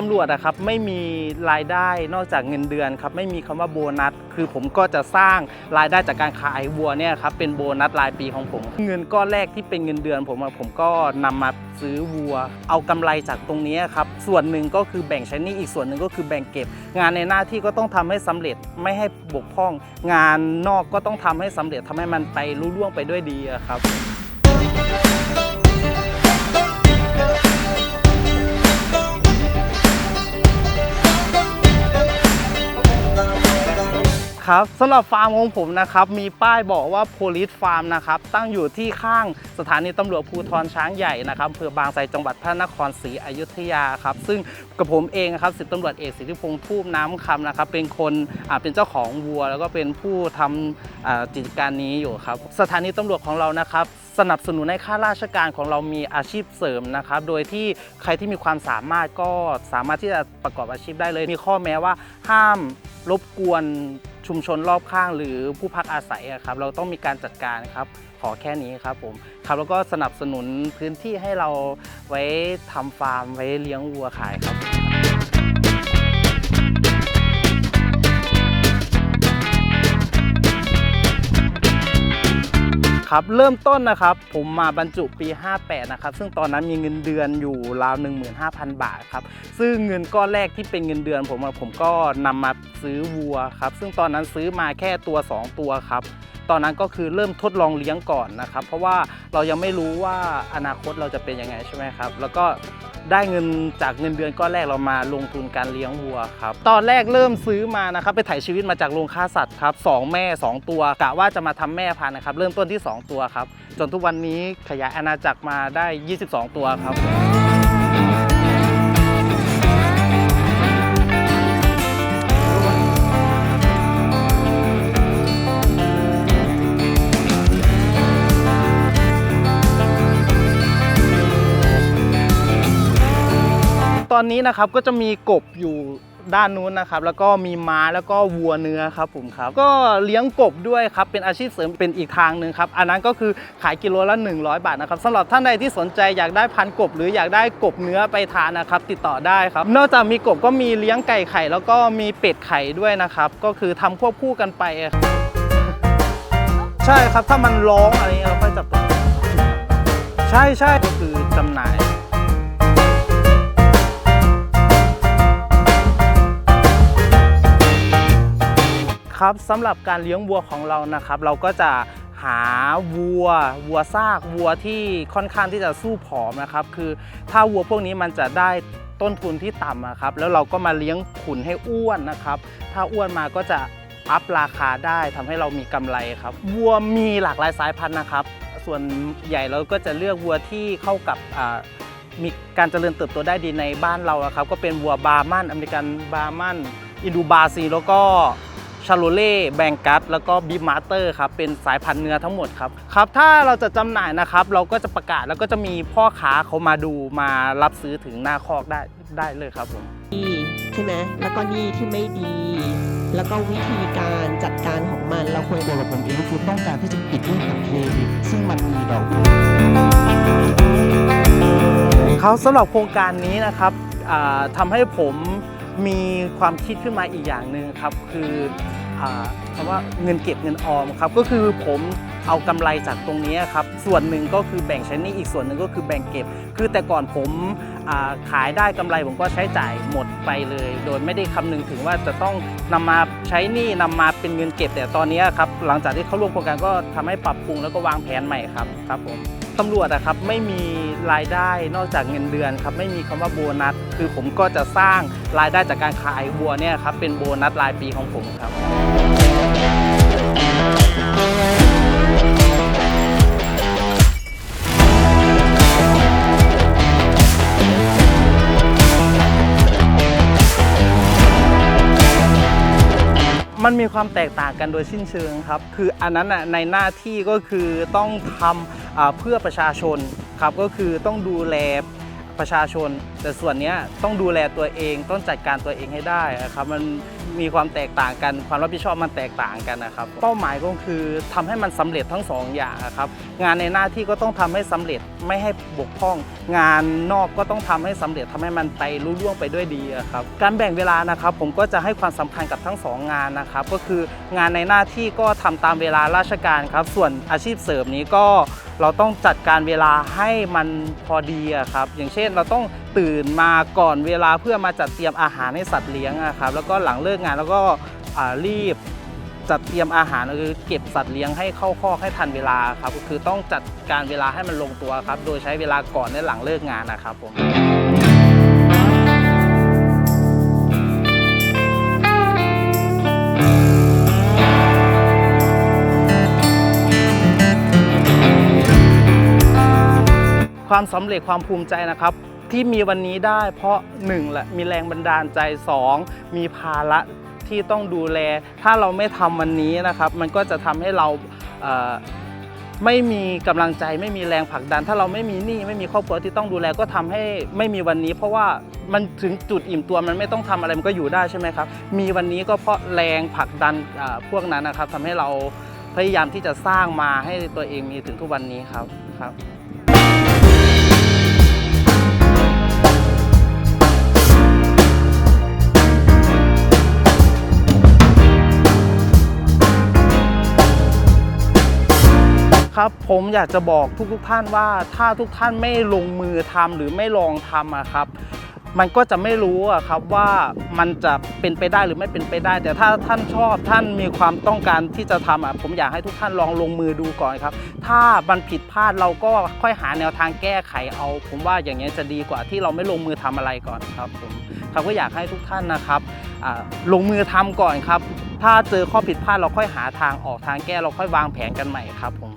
ตำรวจอะครับไม่มีรายได้นอกจากเงินเดือนครับไม่มีคำว่าโบนัส คือผมก็จะสร้างรายได้จากการขายวัวเนี่ยครับเป็นโบนัสรายปีของผม เงินก้อนแรกที่เป็นเงินเดือนผมอะผมก็นำมาซื้อวัว เอากำไรจากตรงนี้ครับส่วนหนึ่งก็คือแบ่งใช้หนี้อีกส่วนหนึ่งก็คือแบ่งเก็บ งานในหน้าที่ก็ต้องทำให้สำเร็จไม่ให้บกพร่อง งานนอกก็ต้องทำให้สำเร็จทำให้มันไปรุ่ล่วงไปด้วยดีอะครับ ครับสำหรับฟาร์มของผมนะครับมีป้ายบอกว่า Police Farm นะครับตั้งอยู่ที่ข้างสถานีตำรวจภูธรช้างใหญ่นะครับอำเภอบางไทรจังหวัดพระนครศรีอยุธยาครับซึ่งกับผมเองครับสิบตำรวจเอกสิทธิพงษ์ทูบน้ำคำนะครับเป็นคนเป็นเจ้าของวัว แล้วก็เป็นผู้ทำอ่ากิจการนี้อยู่ครับสถานีตำรวจของเรานะครับสนับสนุนให้ข้าราชการของเรามีอาชีพเสริมนะครับ โดยที่ใครที่มีความสามารถก็สามารถที่จะประกอบอาชีพได้เลย มีข้อแม้ว่าห้ามรบกวน ชุมชนรอบข้างหรือผู้พักอาศัยครับเราต้องมีการจัดการครับขอแค่นี้ครับผมครับแล้วก็สนับสนุนพื้นที่ให้เราไว้ทำฟาร์มไว้เลี้ยงวัวขายครับ ครับเริ่มต้นนะครับผมมาบรรจุปี 58 นะครับ ซึ่งตอนนั้นมีเงินเดือนอยู่ราว 15,000 บาทครับซึ่งเงินก้อนแรกที่เป็นเงินเดือนผมผมก็นำมาซื้อวัวครับซึ่งตอนนั้นซื้อมาแค่ตัว 2 ตัวครับ ตอนนั้นก็คือเริ่มทดลองเลี้ยงก่อนนะครับ เพราะว่าเรายังไม่รู้ว่าอนาคตเราจะเป็นยังไงใช่ไหมครับ แล้วก็ได้เงินจากเงินเดือนก้อนแรกเรามาลงทุนการเลี้ยงวัวครับ ตอนแรกเริ่มซื้อมานะครับ ไปถ่ายชีวิตมาจากโรงฆ่าสัตว์ครับสองแม่ 2 ตัวกะว่าจะมาทำแม่พันธุ์นะครับ เริ่มต้นที่ 2 ตัวครับ จนทุกวันนี้ขยายอาณาจักรมาได้ 22 ตัวครับ อนนี้นะครับก็จะมีกบอยู่ด้านนู้นนะครับ แล้วก็มีม้าแล้วก็วัวเนื้อครับผมครับ ก็เลี้ยงกบด้วยครับ เป็นอาชีพเสริมเป็นอีกทางหนึ่งครับ อันนั้นก็คือขายกิโลละ 100 บาทนะครับสำหรับท่านใดที่สนใจอยากได้พันกบ หรืออยากได้กบเนื้อไปทานนะครับ ติดต่อได้ครับ นอกจากมีกบก็มีเลี้ยงไก่ไข่ แล้วก็มีเป็ดไข่ด้วยนะครับ ก็คือทำควบคู่กันไปครับใช่ครับถ้ามันร้องอะไรเงี้ยเราค่อยจับตัวใช่ใช่ก็คือจำหน่าย ครับสำหรับการเลี้ยงวัวของเรานะครับ เราก็จะหาวัววัวซากวัวที่ค่อนข้างที่จะสู้ผอมนะครับ คือถ้าวัวพวกนี้มันจะได้ต้นทุนที่ต่ำอะครับแล้วเราก็มาเลี้ยงขุนให้อ้วนนะครับ ถ้าอ้วนมาก็จะอัพราคาได้ทำให้เรามีกำไรครับวัวมีหลากหลายสายพันธุ์นะครับ ส่วนใหญ่เราก็จะเลือกวัวที่เข้ากับมีการเจริญเติบโตได้ดีในบ้านเราครับ ก็เป็นวัวบาร์มันอเมริกันบาร์มันอินดูบาซีแล้วก็ ชาโลเล่แบงกัสแล้วก็บีมาสเตอร์ครับเป็นสายพันธุ์เนื้อทั้งหมดครับครับ ถ้าเราจะจำหน่ายนะครับ เราก็จะประกาศแล้วก็จะมีพ่อค้าเขามาดูมารับซื้อถึงหน้าคอกได้ได้เลยครับผมดีใช่ไหมแล้วก็หนี่ที่ไม่ดี แล้วก็วิธีการจัดการของมันเราควรตัวกับผมเองก็คือต้องการที่จะปิดหนี้กับเครดิตซึ่งมันมีดอกเบี้ยเขาสำหรับโครงการนี้นะครับอ่าทำให้ผม มีความคิดขึ้นมาอีกอย่างหนึ่งครับ คือคำว่าเงินเก็บเงินออมครับก็คือผมเอากำไรจากตรงนี้ครับส่วนหนึ่งก็คือแบ่งใช้นี้อีกส่วนหนึ่งก็คือแบ่งเก็บ คือแต่ก่อนผมขายได้กำไรผมก็ใช้จ่ายหมดไปเลย โดยไม่ได้คำนึงถึงว่าจะต้องนำมาใช้นี้นำมาเป็นเงินเก็บแต่ตอนนี้ครับหลังจากที่เข้าร่วมโครงการก็ทำให้ปรับปรุงแล้วก็วางแผนใหม่ครับครับผม ตำรวจอะครับไม่มีรายได้นอกจากเงินเดือนครับไม่มีคำว่าโบนัส คือผมก็จะสร้างรายได้จากการขายวัวเนี่ยครับเป็นโบนัสรายปีของผมครับ มันมีความแตกต่างกันโดยสิ้นเชิงครับ คืออันนั้นน่ะในหน้าที่ก็คือต้องทำเพื่อประชาชนครับก็คือต้องดูแลประชาชนแต่ส่วนนี้ต้องดูแลตัวเองต้องจัดการตัวเองให้ได้นะครับมันมีความแตกต่างกันความรับผิดชอบมันแตกต่างกันนะครับ เป้าหมายก็คือทำให้มันสำเร็จทั้งสองอย่างนะครับงานในหน้าที่ก็ต้องทำให้สำเร็จไม่ให้บกพร่อง งานนอกก็ต้องทำให้สำเร็จทำให้มันไปรุ่ล่วงไปด้วยดีอะครับการแบ่งเวลานะครับผมก็จะให้ความสำคัญกับทั้งสองงานนะครับก็คืองานในหน้าที่ก็ทำตามเวลาราชการครับ ส่วนอาชีพเสริมนี้ก็เราต้องจัดการเวลาให้มันพอดีอะครับอย่างเช่นเราต้องตื่นมาก่อนเวลาเพื่อมาจัดเตรียมอาหารให้สัตว์เลี้ยงอะครับแล้วก็หลังเลิกงานแล้วก็รีบจัดเตรียมอาหารคือเก็บสัตว์เลี้ยงให้เข้าคอกให้ทันเวลาครับก็คือต้องจัดการเวลาให้มันลงตัวครับ โดยใช้เวลาก่อนและหลังเลิกงานนะครับผมความสำเร็จความภูมิใจนะครับ ที่มีวันนี้ได้เพราะ1แหละมีแรงบันดาลใจ 2 มีภาระที่ต้องดูแล ถ้าเราไม่ทำวันนี้นะครับ มันก็จะทำให้เราเไม่มีกำลังใจไม่มีแรงผลักดัน ถ้าเราไม่มีหนี้ไม่มีครอบครัวที่ต้องดูแลก็ทำให้ไม่มีวันนี้ เพราะว่ามันถึงจุดอิ่มตัวมันไม่ต้องทำอะไรมันก็อยู่ได้ใช่ไหมครับ มีวันนี้ก็เพราะแรงผลักดันพวกนั้นนะครับทำให้เราพยายามที่จะสร้างมาให้ตัวเองมีถึงทุกวันนี้ครับครับ ครับผมอยากจะบอกทุกๆท่านว่าถ้าทุกท่านไม่ลงมือทำหรือไม่ลองทำอะครับ มันก็จะไม่รู้อะครับว่ามันจะเป็นไปได้หรือไม่เป็นไปได้ แต่ถ้าท่านชอบท่านมีความต้องการที่จะทำอะผมอยากให้ทุกท่านลองลงมือดูก่อนครับ ถ้ามันผิดพลาดเราก็ค่อยหาแนวทางแก้ไขเอา ผมว่าอย่างนี้จะดีกว่าที่เราไม่ลงมือทำอะไรก่อนครับผมครับก็อยากให้ทุกท่านนะครับลงมือทำก่อนครับถ้าเจอข้อผิดพลาดเราค่อยหาทางออกทางแก้เราค่อยวางแผนกันใหม่ครับผม